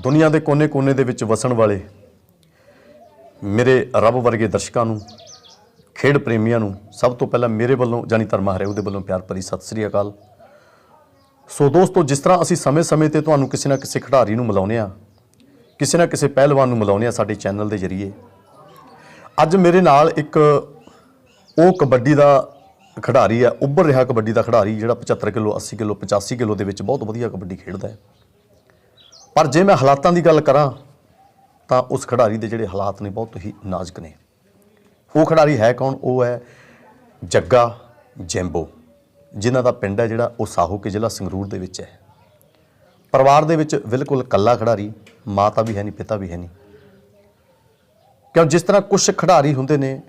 ਦੁਨੀਆ ਦੇ ਕੋਨੇ-ਕੋਨੇ ਦੇ ਵਿੱਚ ਵਸਣ ਵਾਲੇ ਮੇਰੇ ਰੱਬ ਵਰਗੇ ਦਰਸ਼ਕਾਂ ਨੂੰ, ਖੇਡ ਪ੍ਰੇਮੀਆਂ ਨੂੰ ਸਭ ਤੋਂ ਪਹਿਲਾਂ ਮੇਰੇ ਵੱਲੋਂ ਜਾਨੀ ਧਰਮਾ ਹਰੇ ਉਹਦੇ ਵੱਲੋਂ ਪਿਆਰ ਭਰੀ ਸਤਿ ਸ੍ਰੀ ਅਕਾਲ। ਸੋ ਦੋਸਤੋ, ਜਿਸ ਤਰ੍ਹਾਂ ਅਸੀਂ ਸਮੇਂ-ਸਮੇਂ ਤੇ ਤੁਹਾਨੂੰ ਕਿਸੇ ਨਾ ਕਿਸੇ ਖਿਡਾਰੀ ਨੂੰ ਮਿਲਾਉਂਦੇ ਆ ਕਿਸੇ ਨਾ ਕਿਸੇ ਪਹਿਲਵਾਨ ਨੂੰ ਮਿਲਾਉਂਦੇ ਆ ਸਾਡੇ ਚੈਨਲ ਦੇ ਜ਼ਰੀਏ, ਅੱਜ ਮੇਰੇ ਨਾਲ ਇੱਕ ਉਹ ਕਬੱਡੀ ਦਾ ਖਿਡਾਰੀ ਹੈ ਉੱਭਰ ਰਿਹਾ ਕਬੱਡੀ ਦਾ ਖਿਡਾਰੀ ਜਿਹੜਾ 75 ਕਿਲੋ 80 ਕਿਲੋ 85 ਕਿਲੋ ਦੇ ਵਿੱਚ ਬਹੁਤ ਵਧੀਆ ਕਬੱਡੀ ਖੇਡਦਾ ਹੈ। ਪਰ ਜੇ ਮੈਂ ਹਾਲਾਤਾਂ ਦੀ ਗੱਲ ਕਰਾਂ, ਤਾਂ ਉਸ ਖਿਡਾਰੀ ਦੇ ਜਿਹੜੇ ਹਾਲਾਤ ਨੇ ਬਹੁਤ ਹੀ ਨਾਜ਼ੁਕ ਨੇ। ਉਹ ਖਿਡਾਰੀ ਹੈ ਕੌਣ? ਉਹ ਹੈ ਜੱਗਾ ਜੈਂਬੋ, ਜਿਨ੍ਹਾਂ ਦਾ ਪਿੰਡ ਹੈ ਜਿਹੜਾ ਉਹ ਸਾਹੋ ਕੇ ਜ਼ਿਲ੍ਹਾ ਸੰਗਰੂਰ ਦੇ ਵਿੱਚ ਹੈ। ਪਰਿਵਾਰ ਦੇ ਵਿੱਚ ਬਿਲਕੁਲ ਇਕੱਲਾ ਖਿਡਾਰੀ, ਮਾਤਾ ਵੀ ਹੈ ਨਹੀਂ, ਪਿਤਾ ਵੀ ਹੈ ਨਹੀਂ। ਕਿਉਂ? ਜਿਸ ਤਰ੍ਹਾਂ ਕੁਝ ਖਿਡਾਰੀ ਹੁੰਦੇ ਨੇ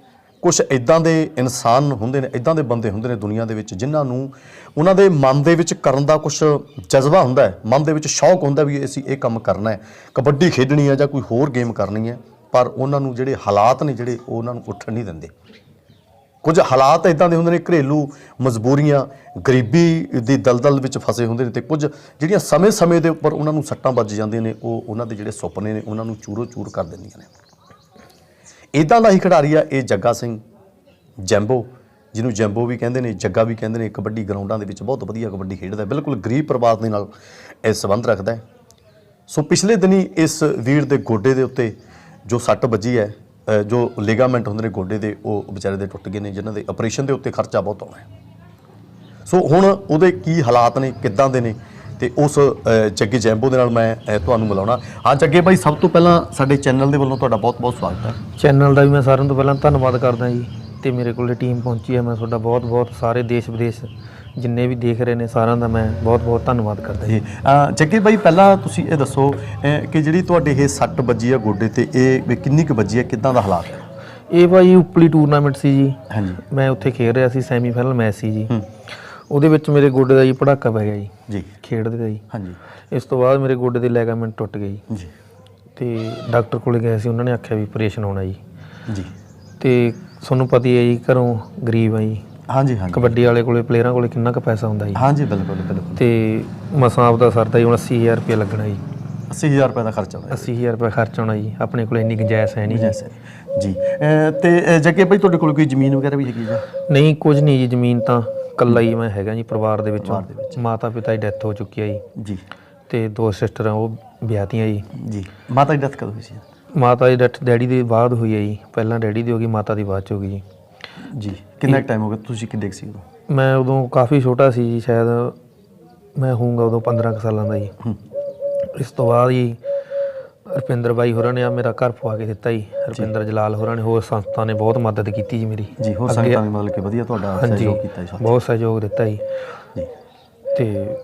ਕੁਝ ਇਦਾਂ ਦੇ ਇਨਸਾਨ ਹੁੰਦੇ ਨੇ ਇਦਾਂ ਦੇ ਬੰਦੇ ਹੁੰਦੇ ਨੇ ਦੁਨੀਆ ਦੇ ਵਿੱਚ, ਜਿਨ੍ਹਾਂ ਨੂੰ ਉਹਨਾਂ ਦੇ ਮਨ ਦੇ ਵਿੱਚ ਕਰਨ ਦਾ ਕੁਝ ਜਜ਼ਬਾ ਹੁੰਦਾ ਹੈ। ਮਨ ਦੇ ਵਿੱਚ ਸ਼ੌਕ ਹੁੰਦਾ ਵੀ ਅਸੀਂ ਇਹ ਕੰਮ ਕਰਨਾ ਹੈ। ਕਬੱਡੀ ਖੇਡਣੀ ਹੈ ਜਾਂ ਕੋਈ ਹੋਰ ਗੇਮ ਕਰਨੀ ਹੈ, ਪਰ ਉਹਨਾਂ ਨੂੰ ਜਿਹੜੇ ਹਾਲਾਤ ਨੇ ਜਿਹੜੇ ਉਹ ਉਹਨਾਂ ਨੂੰ ਉੱਠਣ ਨਹੀਂ ਦਿੰਦੇ। ਕੁਝ ਹਾਲਾਤ ਇਦਾਂ ਦੇ ਹੁੰਦੇ ਨੇ, ਘਰੇਲੂ ਮਜਬੂਰੀਆਂ, ਗਰੀਬੀ ਦੀ ਦਲਦਲ ਵਿੱਚ ਫਸੇ ਹੁੰਦੇ ਨੇ ਤੇ ਕੁਝ ਜਿਹੜੀਆਂ ਸਮੇਂ-ਸਮੇਂ ਦੇ ਉੱਪਰ ਉਹਨਾਂ ਨੂੰ ਸੱਟਾਂ ਵੱਜ ਜਾਂਦੀਆਂ ਨੇ, ਉਹ ਉਹਨਾਂ ਦੇ ਜਿਹੜੇ ਸੁਪਨੇ ਨੇ, ਉਹਨਾਂ ਨੂੰ ਚੂਰੋ-ਚੂਰ ਕਰ ਦਿੰਦੀਆਂ ਨੇ। ਇਦਾਂ ਦਾ ਹੀ ਖਿਡਾਰੀ ਆ, ਇਹ ਜੱਗਾ ਸਿੰਘ ਜੈਂਬੋ, ਜਿਹਨੂੰ ਜੈਂਬੋ ਵੀ ਕਹਿੰਦੇ ਨੇ, ਜੱਗਾ ਵੀ ਕਹਿੰਦੇ ਨੇ, ਕਬੱਡੀ ਗਰਾਊਂਡਾਂ ਦੇ ਵਿੱਚ ਬਹੁਤ ਵਧੀਆ ਕਬੱਡੀ ਖੇਡਦਾ, ਬਿਲਕੁਲ ਗਰੀਬ ਪਰਿਵਾਰ ਦੇ ਨਾਲ ਇਹ ਸੰਬੰਧ ਰੱਖਦਾ ਸੋ ਪਿਛਲੇ ਦਿਨੀ ਇਸ ਵੀਰ ਦੇ ਗੋਡੇ ਦੇ ਉੱਤੇ ਜੋ ਸੱਟ ਵੱਜੀ ਹੈ ਜੋ ਲਿਗਾਮੈਂਟ ਹੁੰਦੇ ਨੇ ਗੋਡੇ ਦੇ, ਉਹ ਵਿਚਾਰੇ ਦੇ ਟੁੱਟ ਗਏ ਨੇ, ਜਿਨ੍ਹਾਂ ਦੇ ਆਪਰੇਸ਼ਨ ਦੇ ਉੱਤੇ ਖਰਚਾ ਬਹੁਤ ਆਉਣਾ ਹੈ। ਸੋ ਹੁਣ ਉਹਦੇ ਕੀ ਹਾਲਾਤ ਨੇ, ਕਿੱਦਾਂ ਦੇ ਨੇ ਤੇ ਉਸ ਜੱਗੇ ਜੈਂਬੋ ਦੇ ਨਾਲ ਮੈਂ ਤੁਹਾਨੂੰ ਮਿਲਾਉਣਾ। ਹਾਂ ਜੱਗੇ ਭਾਈ ਸਭ ਤੋਂ ਪਹਿਲਾਂ ਸਾਡੇ ਚੈਨਲ ਦੇ ਵੱਲੋਂ ਤੁਹਾਡਾ ਬਹੁਤ-ਬਹੁਤ ਸਵਾਗਤ ਹੈ। ਚੈਨਲ ਦਾ ਵੀ ਮੈਂ ਸਾਰਿਆਂ ਤੋਂ ਪਹਿਲਾਂ ਧੰਨਵਾਦ ਕਰਦਾ ਜੀ ਤੇ ਮੇਰੇ ਕੋਲੇ ਟੀਮ ਪਹੁੰਚੀ ਹੈ। ਮੈਂ ਤੁਹਾਡਾ ਬਹੁਤ-ਬਹੁਤ ਸਾਰੇ ਦੇਸ਼ ਵਿਦੇਸ਼ ਜਿੰਨੇ ਵੀ ਦੇਖ ਰਹੇ ਨੇ ਸਾਰਿਆਂ ਦਾ ਮੈਂ ਬਹੁਤ-ਬਹੁਤ ਧੰਨਵਾਦ ਕਰਦਾ ਜੀ। ਜੱਗੇ ਭਾਈ ਪਹਿਲਾਂ ਤੁਸੀਂ ਇਹ ਦੱਸੋ ਕਿ ਜਿਹੜੀ ਤੁਹਾਡੇ ਇਹ ਸੱਟ ਵੱਜੀ ਆ ਗੋਡੇ ਤੇ ਇਹ ਕਿੰਨੀ ਕੁ ਵੱਜੀ ਹੈ ਕਿੱਦਾਂ ਦਾ ਹਾਲਾਤ ਹੈ? ਇਹ ਭਾਈ ਉਪਲੀ ਟੂਰਨਾਮੈਂਟ ਸੀ ਜੀ। ਹਾਂਜੀ। ਮੈਂ ਉੱਥੇ ਖੇਡ ਰਿਹਾ ਸੀ ਸੈਮੀਫਾਈਨਲ ਮੈਚ ਸੀ ਜੀ। ਹੂੰ। ਉਹਦੇ ਵਿੱਚ ਮੇਰੇ ਗੋਡੇ ਦਾ ਜੀ ਪੜਾਕਾ ਪੈ ਗਿਆ ਜੀ। ਜੀ। ਖੇਡਦੇ ਦਾ ਜੀ। ਹਾਂਜੀ। ਇਸ ਤੋਂ ਬਾਅਦ ਮੇਰੇ ਗੋਡੇ ਦੇ ਲੈਗਾਮੈਂਟ ਟੁੱਟ ਗਏ ਜੀ। ਜੀ। ਤੇ ਡਾਕਟਰ ਕੋਲੇ ਗਏ ਸੀ ਉਹਨਾਂ ਨੇ ਆਖਿਆ ਵੀ ਆਪਰੇਸ਼ਨ ਹੋਣਾ ਜੀ। ਜੀ। ਤੇ ਤੁਹਾਨੂੰ ਪਤਾ ਹੀ ਹੈ ਜੀ ਘਰੋਂ ਗਰੀਬ ਆ ਜੀ। ਹਾਂਜੀ ਹਾਂਜੀ। ਕਬੱਡੀ ਵਾਲੇ ਕੋਲੇ ਪਲੇਅਰਾਂ ਕੋਲੇ ਕਿੰਨਾ ਕੁ ਪੈਸਾ ਹੁੰਦਾ ਜੀ। ਹਾਂਜੀ ਬਿਲਕੁਲ ਬਿਲਕੁਲ। ਤੇ ਮਸਾਂ ਆਪਦਾ ਸਰਦਾ ਜੀ ਹੁਣ 80000 ਰੁਪਏ ਲੱਗਣਾ ਜੀ। 80000 ਰੁਪਏ ਦਾ ਖਰਚਾ ਹੋਇਆ। 80000 ਰੁਪਏ ਖਰਚ ਆਉਣਾ ਜੀ। ਆਪਣੇ ਕੋਲ ਇੰਨੀ ਗੁੰਜਾਇਸ਼ ਹੈ ਨਹੀਂ ਜੀ। ਜੈਸੇ ਜੀ। ਤੇ ਜੱਗੇ ਭਾਈ ਤੁਹਾਡੇ ਕੋਲ ਕੋਈ ਜ਼ਮੀਨ ਵਗੈਰਾ ਵੀ ਹੈਗੀ ਜਾਂ? ਨਹੀਂ ਕੁਝ ਨਹੀਂ ਜੀ ਜ਼ਮੀਨ ਤਾਂ ਕੱਲਾ ਹੀ ਮੈਂ ਹੈਗਾ ਜੀ ਪਰਿਵਾਰ ਦੇ ਵਿੱਚੋਂ। ਮਾਤਾ ਪਿਤਾ ਦੀ ਡੈਥ ਹੋ ਚੁੱਕੀ ਹੈ ਜੀ। ਜੀ। ਤੇ ਦੋ ਸਿਸਟਰਾਂ ਉਹ ਵਿਆਹਤੀਆਂ ਜੀ। ਜੀ। ਮਾਤਾ ਦੀ ਡੈਥ ਕਦੋਂ ਹੋਈ ਸੀ? ਮਾਤਾ ਦੀ ਡੈਥ ਡੈਡੀ ਦੇ ਬਾਅਦ ਹੋਈ ਹੈ ਜੀ। ਪਹਿਲਾਂ ਡੈਡੀ ਦੀ ਹੋ ਗਈ ਮਾਤਾ ਦੀ ਬਾਅਦ ਚ ਹੋ ਗਈ ਜੀ। ਜੀ। ਕਿੰਨਾ ਟਾਈਮ ਹੋ ਗਿਆ? ਤੁਸੀਂ ਕਿੰਨੇ ਕੁ ਸੀ ਉਦੋਂ? ਮੈਂ ਉਦੋਂ ਕਾਫੀ ਛੋਟਾ ਸੀ ਜੀ ਸ਼ਾਇਦ ਮੈਂ ਹੋਊਂਗਾ ਉਦੋਂ 15 ਕੁ ਸਾਲਾਂ ਦਾ ਜੀ। ਹੂੰ। ਇਸ ਤੋਂ ਬਾਅਦ ਜੀ ਰੁਪਿੰਦਰ ਬਾਈ ਹੋਰਾਂ ਨੇ ਆ ਮੇਰਾ ਘਰ ਪਵਾ ਕੇ ਦਿੱਤਾ ਜੀ। ਰੁਪਿੰਦਰ ਜਲਾਲ ਹੋਰਾਂ ਨੇ ਹੋਰ ਸੰਸਥਾ ਨੇ ਬਹੁਤ ਮਦਦ ਕੀਤੀ ਜੀ ਮੇਰੀ। ਜੀ ਹੋ ਸਕਦਾ ਹੈ ਮਤਲਬ ਕਿ ਵਧੀਆ ਤੁਹਾਡਾ ਸਹਿਯੋਗ ਕੀਤਾ ਜੀ ਬਹੁਤ ਸਹਿਯੋਗ ਦਿੱਤਾ ਜੀ। ਜੀ। ਤੇ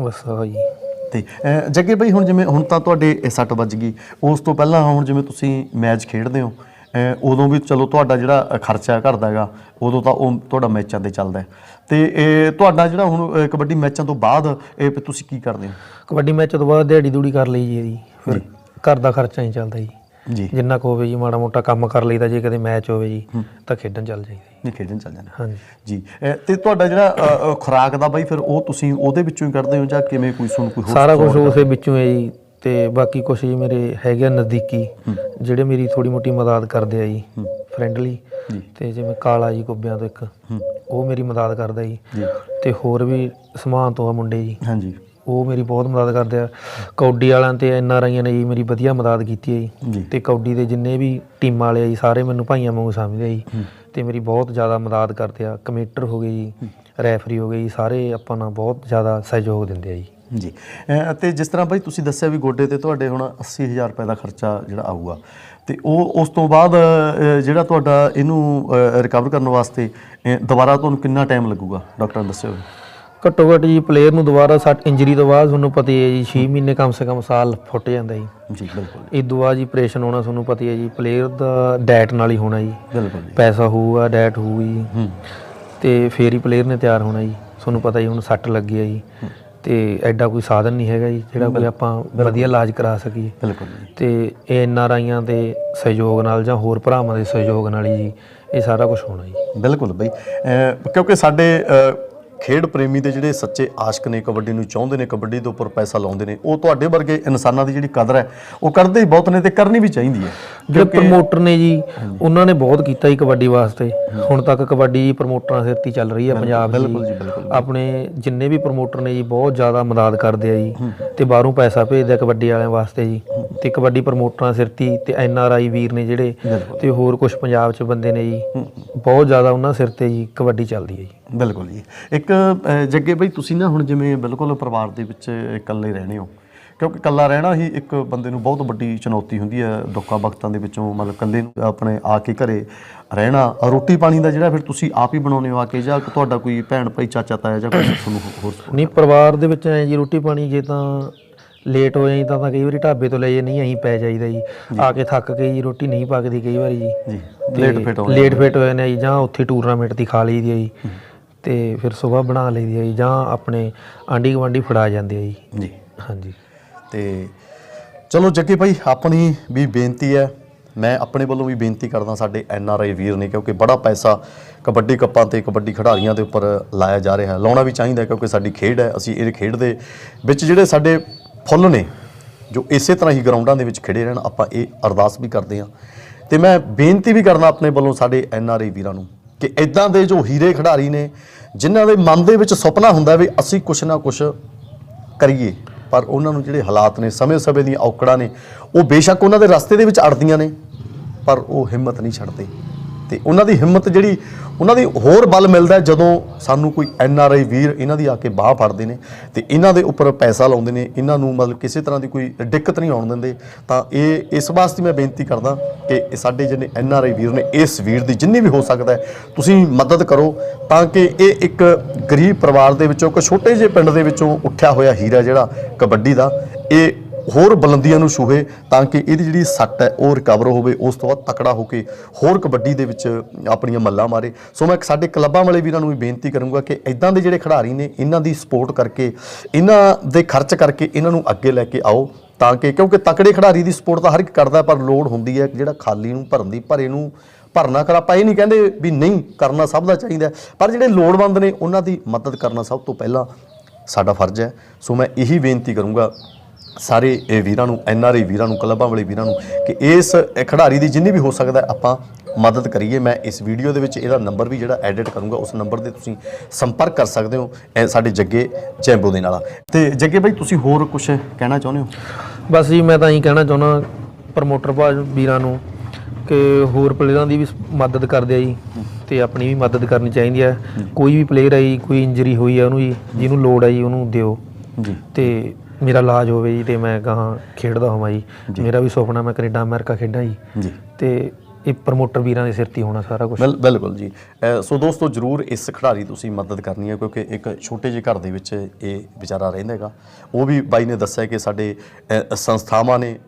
ਬਸ ਆ ਜੀ। ਤੇ ਜੱਗੇ ਭਾਈ ਹੁਣ ਜਿਵੇਂ ਹੁਣ ਤਾਂ ਤੁਹਾਡੇ ਇਹ ਸੱਟ ਵੱਜ ਗਈ। ਉਸ ਤੋਂ ਪਹਿਲਾਂ ਹੁਣ ਜਿਵੇਂ ਤੁਸੀਂ ਮੈਚ ਖੇਡਦੇ ਹੋ ਉਦੋਂ ਵੀ ਚਲੋ ਤੁਹਾਡਾ ਜਿਹੜਾ ਖਰਚਾ ਘਰ ਦਾ ਹੈਗਾ ਉਦੋਂ ਤਾਂ ਉਹ ਤੁਹਾਡਾ ਮੈਚਾਂ ਤੇ ਚੱਲਦਾ ਹੈ। ਤੇ ਇਹ ਤੁਹਾਡਾ ਜਿਹੜਾ ਹੁਣ ਕਬੱਡੀ ਮੈਚਾਂ ਤੋਂ ਬਾਅਦ ਇਹ ਤੁਸੀਂ ਕੀ ਕਰਦੇ ਹੋ? ਕਬੱਡੀ ਮੈਚ ਤੋਂ ਬਾਅਦ ਦਿਹਾੜੀ ਦੂੜੀ ਕਰ ਲਈ ਜੀ ਇਹਦੀ। ਫਿਰ ਘਰ ਦਾ ਖਰਚਾ ਹੀ ਚੱਲਦਾ ਜੀ। ਜੀ। ਜਿੰਨਾ ਕੁ ਹੋਵੇ ਜੀ ਮਾੜਾ ਮੋਟਾ ਕੰਮ ਕਰ ਲਈਦਾ ਜੇ ਕਦੇ ਮੈਚ ਹੋਵੇ ਜੀ ਤਾਂ ਖੇਡਣ ਚੱਲ ਜਾਈਦਾ ਜੀ। ਨਹੀਂ ਖੇਡਣ ਚੱਲ ਜਾਂਦੇ ਹਾਂਜੀ। ਜੀ। ਤੇ ਤੁਹਾਡਾ ਜਿਹੜਾ ਖੁਰਾਕ ਦਾ ਬਾਈ ਫਿਰ ਉਹ ਤੁਸੀਂ ਉਹਦੇ ਵਿੱਚੋਂ ਹੀ ਕੱਢਦੇ ਹੋ ਜਾਂ ਕਿਵੇਂ ਕੋਈ ਸੁਣ ਕੋਈ ਹੋਰ ਸਾਰਾ ਕੁਝ ਉਸੇ ਵਿੱਚੋਂ ਹੈ ਜੀ ਤੇ ਬਾਕੀ ਕੁਝ ਜੀ ਮੇਰੇ ਹੈਗੇ ਨਜ਼ਦੀਕੀ ਜਿਹੜੇ ਮੇਰੀ ਥੋੜੀ ਮੋਟੀ ਮਦਦ ਕਰਦੇ ਆ ਜੀ ਫਰੈਂਡਲੀ ਤੇ ਜਿਵੇਂ ਕਾਲਾ ਜੀ ਕੁੱਬਿਆਂ ਤੋਂ ਇੱਕ ਉਹ ਮੇਰੀ ਮਦਦ ਕਰਦਾ ਜੀ। ਤੇ ਹੋਰ ਵੀ ਸਮਾਨ ਤੋਂ ਆ ਮੁੰਡੇ ਜੀ। ਹਾਂਜੀ। ਉਹ ਮੇਰੀ ਬਹੁਤ ਮਦਦ ਕਰਦੇ ਆ। ਕੌਡੀ ਵਾਲਿਆਂ ਤੇ ਐਨ ਆਰ ਆਈਆਂ ਨੇ ਜੀ ਮੇਰੀ ਵਧੀਆ ਮਦਦ ਕੀਤੀ ਹੈ ਜੀ। ਤੇ ਕੌਡੀ ਦੇ ਜਿੰਨੇ ਵੀ ਟੀਮਾਂ ਵਾਲੇ ਆ ਜੀ ਸਾਰੇ ਮੈਨੂੰ ਭਾਈਆਂ ਵਾਂਗੂ ਸਮਝਦੇ ਆ ਜੀ। ਤੇ ਮੇਰੀ ਬਹੁਤ ਜ਼ਿਆਦਾ ਮਦਦ ਕਰਦੇ ਆ। ਕਮੇਟਰ ਹੋ ਗਏ ਜੀ ਰੈਫਰੀ ਹੋ ਗਏ ਜੀ ਸਾਰੇ ਆਪਾਂ ਨਾਲ ਬਹੁਤ ਜ਼ਿਆਦਾ ਸਹਿਯੋਗ ਦਿੰਦੇ ਆ ਜੀ। ਜੀ। ਅਤੇ ਜਿਸ ਤਰ੍ਹਾਂ ਬਾਈ ਤੁਸੀਂ ਦੱਸਿਆ ਵੀ ਗੋਡੇ ਤੇ ਤੁਹਾਡੇ ਹੁਣ 80000 ਰੁਪਏ ਦਾ ਖਰਚਾ ਜਿਹੜਾ ਆਊਗਾ। ਤੇ ਉਹ ਉਸ ਤੋਂ ਬਾਅਦ ਜਿਹੜਾ ਤੁਹਾਡਾ ਇਹਨੂੰ ਰਿਕਵਰ ਕਰਨ ਵਾਸਤੇ ਦੁਬਾਰਾ ਤੁਹਾਨੂੰ ਕਿੰਨਾ ਟਾਈਮ ਲੱਗੂਗਾ? ਡਾਕਟਰ ਨੇ ਦੱਸਿਆ ਹੋਵੇ ਘੱਟੋ ਘੱਟ ਜੀ ਪਲੇਅਰ ਨੂੰ ਦੁਬਾਰਾ ਸੱਟ ਇੰਜਰੀ ਤੋਂ ਬਾਅਦ ਤੁਹਾਨੂੰ ਪਤਾ ਹੀ ਹੈ ਜੀ 6 ਮਹੀਨੇ ਕਮ ਸੇ ਕਮ ਸਾਲ ਫੁੱਟ ਜਾਂਦਾ ਜੀ। ਜੀ ਬਿਲਕੁਲ। ਇਹ ਬਾਅਦ ਜੀ ਆਪਰੇਸ਼ਨ ਹੋਣਾ ਤੁਹਾਨੂੰ ਪਤਾ ਹੀ ਹੈ ਜੀ ਪਲੇਅਰ ਦਾ ਡਾਇਟ ਨਾਲ ਹੀ ਹੋਣਾ ਜੀ। ਬਿਲਕੁਲ ਜੀ। ਪੈਸਾ ਹੋਊਗਾ ਡਾਇਟ ਹੋਊਗੀ। ਜੀ ਤੇ ਫੇਰ ਹੀ ਪਲੇਅਰ ਨੇ ਤਿਆਰ ਹੋਣਾ ਜੀ। ਤੁਹਾਨੂੰ ਪਤਾ ਹੀ ਹੁਣ ਸੱਟ ਲੱਗੀ ਹੈ ਜੀ। ਤੇ ਐਡਾ ਕੋਈ ਸਾਧਨ ਨਹੀਂ ਹੈਗਾ ਜੀ ਜਿਹੜਾ ਕੋਈ ਆਪਾਂ ਵਧੀਆ ਇਲਾਜ ਕਰਾ ਸਕੀਏ। ਬਿਲਕੁਲ ਤੇ ਇਹ ਐਨ ਆਰ ਆਈਆਂ ਦੇ ਸਹਿਯੋਗ ਨਾਲ ਜਾਂ ਹੋਰ ਭਰਾਵਾਂ ਦੇ ਸਹਿਯੋਗ ਨਾਲ ਹੀ ਜੀ ਇਹ ਸਾਰਾ ਕੁਝ ਹੋਣਾ ਜੀ। ਬਿਲਕੁਲ ਬਈ। ਕਿਉਂਕਿ ਸਾਡੇ ਖੇਡ ਪ੍ਰੇਮੀ ਦੇ ਜਿਹੜੇ ਸੱਚੇ ਆਸ਼ਕ ਨੇ ਕਬੱਡੀ ਨੂੰ ਚਾਹੁੰਦੇ ਨੇ ਕਬੱਡੀ ਦੇ ਉੱਪਰ ਪੈਸਾ ਲਾਉਂਦੇ ਨੇ ਉਹ ਤੁਹਾਡੇ ਵਰਗੇ ਇਨਸਾਨਾਂ ਦੀ ਜਿਹੜੀ ਕਦਰ ਹੈ ਉਹ ਕਰਦੇ ਹੀ ਬਹੁਤ ਨੇ ਤੇ ਕਰਨੀ ਵੀ ਚਾਹੀਦੀ ਹੈ। ਜਿਹੜੇ ਪ੍ਰਮੋਟਰ ਨੇ ਜੀ ਉਹਨਾਂ ਨੇ ਬਹੁਤ ਕੀਤਾ ਜੀ ਕਬੱਡੀ ਵਾਸਤੇ। ਹੁਣ ਤੱਕ ਕਬੱਡੀ ਪ੍ਰਮੋਟਰਾਂ ਸਿਰ ਤੇ ਚੱਲ ਰਹੀ ਹੈ ਪੰਜਾਬ 'ਚ ਬਿਲਕੁਲ ਜੀ। ਜੀ ਬਿਲਕੁਲ ਆਪਣੇ ਜਿੰਨੇ ਵੀ ਪ੍ਰਮੋਟਰ ਨੇ ਜੀ ਬਹੁਤ ਜ਼ਿਆਦਾ ਮਦਦ ਕਰਦੇ ਆ ਜੀ ਤੇ ਬਾਹਰੋਂ ਪੈਸਾ ਭੇਜਦੇ ਆ ਕਬੱਡੀ ਵਾਲਿਆਂ ਵਾਸਤੇ ਜੀ। ਤੇ ਕਬੱਡੀ ਪ੍ਰਮੋਟਰਾਂ ਸਿਰ ਤੇ ਤੇ ਐਨ ਆਰ ਆਈ ਵੀਰ ਨੇ ਜਿਹੜੇ ਤੇ ਹੋਰ ਕੁਝ ਪੰਜਾਬ 'ਚ ਬੰਦੇ ਨੇ ਜੀ ਬਹੁਤ ਜ਼ਿਆਦਾ ਉਹਨਾਂ ਸਿਰ ਤੇ ਜੀ ਕਬੱਡੀ ਚੱਲਦੀ ਹੈ ਜੀ। ਬਿਲਕੁਲ ਜੀ। ਇੱਕ ਜੱਗੇ ਬਈ ਤੁਸੀਂ ਨਾ ਹੁਣ ਜਿਵੇਂ ਬਿਲਕੁਲ ਪਰਿਵਾਰ ਦੇ ਵਿੱਚ ਇਕੱਲੇ ਰਹਿੰਦੇ ਹੋ ਕਿਉਂਕਿ ਇਕੱਲਾ ਰਹਿਣਾ ਹੀ ਇੱਕ ਬੰਦੇ ਨੂੰ ਬਹੁਤ ਵੱਡੀ ਚੁਣੌਤੀ ਹੁੰਦੀ ਹੈ ਦੁੱਖਾਂ ਵਕਤਾਂ ਦੇ ਵਿੱਚੋਂ ਮਤਲਬ ਇਕੱਲੇ ਨੂੰ ਆਪਣੇ ਆ ਕੇ ਘਰੇ ਰਹਿਣਾ। ਰੋਟੀ ਪਾਣੀ ਦਾ ਜਿਹੜਾ ਫਿਰ ਤੁਸੀਂ ਆਪ ਹੀ ਬਣਾਉਂਦੇ ਹੋ ਆ ਕੇ ਜਾਂ ਤੁਹਾਡਾ ਕੋਈ ਭੈਣ ਭਾਈ ਚਾਚਾ ਤਾਇਆ ਜਾਂ ਕੋਈ ਤੁਹਾਨੂੰ ਹੋਰ ਨਹੀਂ ਪਰਿਵਾਰ ਦੇ ਵਿੱਚ ਐ ਜੀ ਰੋਟੀ ਪਾਣੀ ਜੇ ਤਾਂ ਲੇਟ ਹੋ ਜਾਈ ਤਾਂ ਤਾਂ ਕਈ ਵਾਰੀ ਢਾਬੇ ਤੋਂ ਲੈ ਜੇ ਨਹੀਂ ਅਸੀਂ ਪੈ ਜਾਈਦਾ ਜੀ। ਆ ਕੇ ਥੱਕ ਕੇ ਜੀ ਰੋਟੀ ਨਹੀਂ ਪੱਕਦੀ ਕਈ ਵਾਰੀ ਜੀ। ਲੇਟ ਫਿਟ ਹੋ ਲੇਟ ਫਿਟ ਹੋ। ਜਾਂਦੇ ਆ ਜੀ ਜਾਂ ਉੱਥੇ ਟੂਰਨਾਮੈਂਟ ਦੀ ਖਾ ਲਈਦੀ ਆ ਜੀ। ਤੇ ਫਿਰ ਸਵੇਰ ਬਣਾ ਲਈਦੀ ਆ ਜੀ ਜਾਂ ਆਪਣੇ ਆਂਢੀ ਗੁਆਂਢੀ ਫੜਾ ਜਾਂਦੇ ਆ ਜੀ। ਜੀ। ਹਾਂਜੀ। ਤੇ ਚਲੋ ਜੱਗੇ ਭਾਈ ਆਪਣੀ ਵੀ ਬੇਨਤੀ ਹੈ ਮੈਂ ਆਪਣੇ ਵੱਲੋਂ ਵੀ ਬੇਨਤੀ ਕਰਦਾ ਸਾਡੇ ਐਨ ਆਰ ਆਈ ਵੀਰ ਨੇ ਕਿਉਂਕਿ ਬੜਾ ਪੈਸਾ ਕਬੱਡੀ ਕੱਪਾਂ ਤੇ ਕਬੱਡੀ ਖਿਡਾਰੀਆਂ ਦੇ ਉੱਪਰ ਲਾਇਆ ਜਾ ਰਿਹਾ ਹੈ। ਲਾਉਣਾ ਵੀ ਚਾਹੀਦਾ ਹੈ ਕਿਉਂਕਿ ਸਾਡੀ ਖੇਡ ਹੈ ਅਸੀਂ ਇਹ ਖੇਡ ਦੇ ਵਿੱਚ ਜਿਹੜੇ ਸਾਡੇ ਫੁੱਲ ਨੇ ਜੋ ਇਸੇ ਤਰ੍ਹਾਂ ਹੀ ਗਰਾਊਂਡਾਂ ਦੇ ਵਿੱਚ ਖਿੜੇ ਰਹਿਣ ਆਪਾਂ ਇਹ ਅਰਦਾਸ ਵੀ ਕਰਦੇ ਹਾਂ। ਤੇ ਮੈਂ ਬੇਨਤੀ ਵੀ ਕਰਦਾ ਆਪਣੇ ਵੱਲੋਂ ਸਾਡੇ ਐਨ ਆਰ ਆਈ ਵੀਰਾਂ ਨੂੰ ਕਿ ਇਦਾਂ ਦੇ ਜੋ ਹੀਰੇ ਖਿਡਾਰੀ ਨੇ, ਜਿਨ੍ਹਾਂ ਦੇ ਮਨ ਦੇ ਵਿੱਚ ਸੁਪਨਾ ਹੁੰਦਾ ਵੀ ਅਸੀਂ ਕੁਛ ਨਾ ਕੁਛ ਕਰੀਏ, ਪਰ ਉਹਨਾਂ ਨੂੰ ਜਿਹੜੇ ਹਾਲਾਤ ਨੇ ਸਮੇਂ-ਸਮੇਂ ਦੀਆਂ ਔਕੜਾਂ ਨੇ, ਉਹ ਬੇਸ਼ੱਕ ਉਹਨਾਂ ਦੇ ਰਸਤੇ ਦੇ ਵਿੱਚ ਅੜਦੀਆਂ ਨੇ, ਪਰ ਉਹ ਹਿੰਮਤ ਨਹੀਂ ਛੱਡਦੇ। ਤੇ ਉਹਨਾਂ ਦੀ ਹਿੰਮਤ ਜਿਹੜੀ, ਉਹਨਾਂ ਦੀ ਹੋਰ ਬਲ ਮਿਲਦਾ ਜਦੋਂ ਸਾਨੂੰ ਕੋਈ ਐਨ ਆਰ ਆਈ ਵੀਰ ਇਹਨਾਂ ਦੀ ਆ ਕੇ ਬਾਹ ਫੜਦੇ ਨੇ ਤੇ ਇਹਨਾਂ ਦੇ ਉੱਪਰ ਪੈਸਾ ਲਾਉਂਦੇ ਨੇ, ਇਹਨਾਂ ਨੂੰ ਮਤਲਬ ਕਿਸੇ ਤਰ੍ਹਾਂ ਦੀ ਕੋਈ ਦਿੱਕਤ ਨਹੀਂ ਆਉਣ ਦਿੰਦੇ। ਤਾਂ ਇਹ, ਇਸ ਵਾਸਤੇ ਮੈਂ ਬੇਨਤੀ ਕਰਦਾ ਕਿ ਸਾਡੇ ਜਿਹਨੇ ਐਨ ਆਰ ਆਈ ਵੀਰ ਨੇ, ਇਸ ਵੀਰ ਦੀ ਜਿੰਨੀ ਵੀ ਹੋ ਸਕਦਾ ਤੁਸੀਂ ਮਦਦ ਕਰੋ ਤਾਂ ਕਿ ਇਹ ਇੱਕ ਗਰੀਬ ਪਰਿਵਾਰ ਦੇ ਵਿੱਚੋਂ, ਇੱਕ ਛੋਟੇ ਜਿਹੇ ਪਿੰਡ ਦੇ ਵਿੱਚੋਂ ਉੱਠਿਆ ਹੋਇਆ ਹੀਰਾ ਜਿਹੜਾ ਕਬੱਡੀ ਦਾ, ਇਹ ਹੋਰ ਬੁਲੰਦੀਆਂ ਨੂੰ ਛੂਹੇ ਤਾਂ ਕਿ ਇਹਦੀ ਜਿਹੜੀ ਸੱਟ ਹੈ ਉਹ ਰਿਕਵਰ ਹੋਵੇ, ਉਸ ਤੋਂ ਬਾਅਦ ਤਕੜਾ ਹੋ ਕੇ ਹੋਰ ਕਬੱਡੀ ਦੇ ਵਿੱਚ ਆਪਣੀਆਂ ਮੱਲਾਂ ਮਾਰੇ। ਸੋ ਮੈਂ ਸਾਡੇ ਕਲੱਬਾਂ ਵਾਲੇ ਵੀਰਾਂ ਨੂੰ ਵੀ ਬੇਨਤੀ ਕਰੂੰਗਾ ਕਿ ਇਦਾਂ ਦੇ ਜਿਹੜੇ ਖਿਡਾਰੀ ਨੇ, ਇਹਨਾਂ ਦੀ ਸਪੋਰਟ ਕਰਕੇ, ਇਹਨਾਂ ਦੇ ਖਰਚ ਕਰਕੇ ਇਹਨਾਂ ਨੂੰ ਅੱਗੇ ਲੈ ਕੇ ਆਓ ਤਾਂ ਕਿ, ਕਿਉਂਕਿ ਤਕੜੇ ਖਿਡਾਰੀ ਦੀ ਸਪੋਰਟ ਤਾਂ ਹਰ ਇੱਕ ਕਰਦਾ, ਪਰ ਲੋੜ ਹੁੰਦੀ ਹੈ ਜਿਹੜਾ ਖਾਲੀ ਨੂੰ ਭਰਨ ਦੀ ਭਰੇ ਨੂੰ ਭਰਨਾ ਕਰ। ਆਪਾਂ ਇਹ ਨਹੀਂ ਕਹਿੰਦੇ ਵੀ ਨਹੀਂ, ਕਰਨਾ ਸਭ ਦਾ ਚਾਹੀਦਾ ਪਰ ਜਿਹੜੇ ਲੋੜਵੰਦ ਨੇ, ਉਹਨਾਂ ਦੀ ਮਦਦ ਕਰਨਾ ਸਭ ਤੋਂ ਪਹਿਲਾਂ ਸਾਡਾ ਫਰਜ਼ ਹੈ। ਸੋ ਮੈਂ ਇਹੀ ਬੇਨਤੀ ਕਰੂੰਗਾ ਸਾਰੇ ਇਹ ਵੀਰਾਂ ਨੂੰ ਐਨ ਆਰ ਆਈ ਵੀਰਾਂ ਨੂੰ ਕਲੱਬਾਂ ਵਾਲੇ ਵੀਰਾਂ ਨੂੰ ਕਿ ਇਸ ਖਿਡਾਰੀ ਦੀ ਜਿੰਨੀ ਵੀ ਹੋ ਸਕਦਾ ਆਪਾਂ ਮਦਦ ਕਰੀਏ। ਮੈਂ ਇਸ ਵੀਡੀਓ ਦੇ ਵਿੱਚ ਇਹਦਾ ਨੰਬਰ ਵੀ ਜਿਹੜਾ ਐਡਿਟ ਕਰੂੰਗਾ ਉਸ ਨੰਬਰ ਤੇ ਤੁਸੀਂ ਸੰਪਰਕ ਕਰ ਸਕਦੇ ਹੋ ਸਾਡੇ ਜੱਗੇ ਚੈਂਬੋ ਦੇ ਨਾਲ। ਤੇ ਜੱਗੇ ਭਾਈ ਤੁਸੀਂ ਹੋਰ ਕੁਝ ਕਹਿਣਾ ਚਾਹੁੰਦੇ ਹੋ? ਬਸ ਜੀ ਮੈਂ ਤਾਂ ਇਹੀ ਕਹਿਣਾ ਚਾਹੁੰਦਾ ਪ੍ਰਮੋਟਰ ਭਾ ਵੀਰਾਂ ਨੂੰ ਕਿ ਹੋਰ ਪਲੇਅਰਾਂ ਦੀ ਵੀ ਮਦਦ ਕਰਦੇ ਆ ਜੀ ਤੇ ਆਪਣੀ ਵੀ ਮਦਦ ਕਰਨੀ ਚਾਹੀਦੀ ਹੈ। ਕੋਈ ਵੀ ਪਲੇਅਰ ਹੈ ਜੀ ਕੋਈ ਇੰਜਰੀ ਹੋਈ ਹੈ ਉਹਨੂੰ ਜੀ ਜਿਹਨੂੰ ਲੋੜ ਹੈ ਜੀ ਉਹਨੂੰ ਦਿਓ। ਜੀ। ਤੇ ਮੇਰਾ ਇਲਾਜ ਹੋਵੇ ਜੀ ਤੇ ਮੈਂ ਗਾਹਾਂ ਖੇਡਦਾ ਹੋਵਾਂ ਜੀ। ਮੇਰਾ ਵੀ ਸੁਪਨਾ ਮੈਂ ਕੈਨੇਡਾ ਅਮਰੀਕਾ ਖੇਡਾਂ ਜੀ। ਜੀ। ਤੇ ਇਹ ਪ੍ਰਮੋਟਰ ਵੀਰਾਂ ਦੇ ਸਿਰ ਤੇ ਹੋਣਾ ਸਾਰਾ ਕੁਝ ਬਿਲ ਬਿਲਕੁਲ ਜੀ। ਸੋ ਦੋਸਤੋ ਜਰੂਰ ਇਸ ਖਿਡਾਰੀ ਤੁਸੀਂ ਮਦਦ ਕਰਨੀ ਹੈ ਕਿਉਂਕਿ ਇੱਕ ਛੋਟੇ ਜਿਹੇ ਘਰ ਦੇ ਵਿੱਚ ਇਹ ਵਿਚਾਰਾ ਰਹਿੰਦਾ ਹੈਗਾ। ਉਹ ਵੀ ਬਾਈ ਨੇ ਦੱਸਿਆ ਕਿ ਸਾਡੇ ਸੰਸਥਾਵਾਂ ਨੇ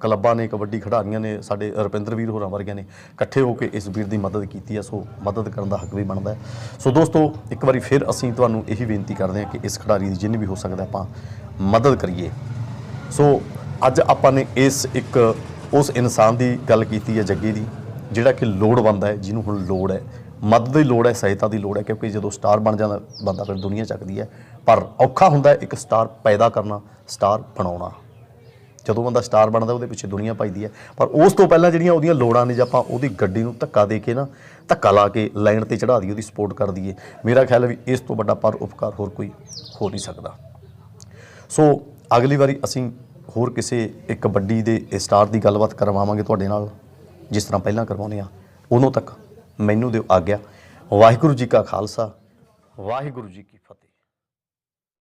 ਕਲੱਬਾਂ ਨੇ, ਕਬੱਡੀ ਖਿਡਾਰੀਆਂ ਨੇ, ਸਾਡੇ ਰੁਪਿੰਦਰ ਵੀਰ ਹੋਰਾਂ ਵਰਗਿਆਂ ਨੇ ਇਕੱਠੇ ਹੋ ਕੇ ਇਸ ਵੀਰ ਦੀ ਮਦਦ ਕੀਤੀ ਹੈ, ਸੋ ਮਦਦ ਕਰਨ ਦਾ ਹੱਕ ਵੀ ਬਣਦਾ ਸੋ ਦੋਸਤੋ, ਇੱਕ ਵਾਰੀ ਫਿਰ ਅਸੀਂ ਤੁਹਾਨੂੰ ਇਹੀ ਬੇਨਤੀ ਕਰਦੇ ਹਾਂ ਕਿ ਇਸ ਖਿਡਾਰੀ ਦੀ ਜਿੰਨੀ ਵੀ ਹੋ ਸਕਦਾ ਆਪਾਂ ਮਦਦ ਕਰੀਏ। ਸੋ ਅੱਜ ਆਪਾਂ ਨੇ ਇਸ ਇੱਕ, ਉਸ ਇਨਸਾਨ ਦੀ ਗੱਲ ਕੀਤੀ ਹੈ, ਜੱਗੇ ਦੀ, ਜਿਹੜਾ ਕਿ ਲੋੜਵੰਦ ਹੈ, ਜਿਹਨੂੰ ਹੁਣ ਲੋੜ ਹੈ। ਮਦਦ ਦੀ ਲੋੜ ਹੈ, ਸਹਾਇਤਾ ਦੀ ਲੋੜ ਹੈ, ਕਿਉਂਕਿ ਜਦੋਂ ਸਟਾਰ ਬਣ ਜਾਂਦਾ, ਬੰਦਾ ਫਿਰ ਦੁਨੀਆ ਚੱਕਦੀ ਹੈ। ਪਰ ਔਖਾ ਹੁੰਦਾ ਇੱਕ ਸਟਾਰ ਪੈਦਾ ਕਰਨਾ, ਸਟਾਰ ਬਣਾਉਣਾ। ਜਦੋਂ ਬੰਦਾ ਸਟਾਰ ਬਣਦਾ, ਉਹਦੇ ਪਿੱਛੇ ਦੁਨੀਆ ਪਾਈਦੀ ਹੈ। ਪਰ ਉਸ ਤੋਂ ਪਹਿਲਾਂ ਜਿਹੜੀਆਂ ਉਹਦੀਆਂ ਲੋੜਾਂ ਨੇ ਜੇ ਆਪਾਂ ਉਹਦੀ ਗੱਡੀ ਨੂੰ ਧੱਕਾ ਦੇ ਕੇ ਨਾ, ਧੱਕਾ ਲਾ ਕੇ ਲਾਈਨ ਤੇ ਚੜਾ ਦਈਏ, ਉਹਦੀ ਸਪੋਰਟ ਕਰ ਦਈਏ, ਮੇਰਾ ਖਿਆਲ ਹੈ ਵੀ ਇਸ ਤੋਂ ਵੱਡਾ ਪਰ ਉਪਕਾਰ ਹੋਰ ਕੋਈ ਹੋ ਨਹੀਂ ਸਕਦਾ। ਸੋ ਅਗਲੀ ਵਾਰੀ ਅਸੀਂ ਹੋਰ ਕਿਸੇ ਇੱਕ ਕਬੱਡੀ ਦੇ ਸਟਾਰ ਦੀ ਗੱਲਬਾਤ ਕਰਵਾਵਾਂਗੇ ਤੁਹਾਡੇ ਨਾਲ, ਜਿਸ ਤਰ੍ਹਾਂ ਪਹਿਲਾਂ ਕਰਵਾਉਂਦੇ ਆ ਉਦੋਂ ਤੱਕ ਮੈਨੂੰ ਦਿਓ ਆਗਿਆ। ਵਾਹਿਗੁਰੂ ਜੀ ਕਾ ਖਾਲਸਾ, ਵਾਹਿਗੁਰੂ ਜੀ ਕੀ ਫਤਿਹ।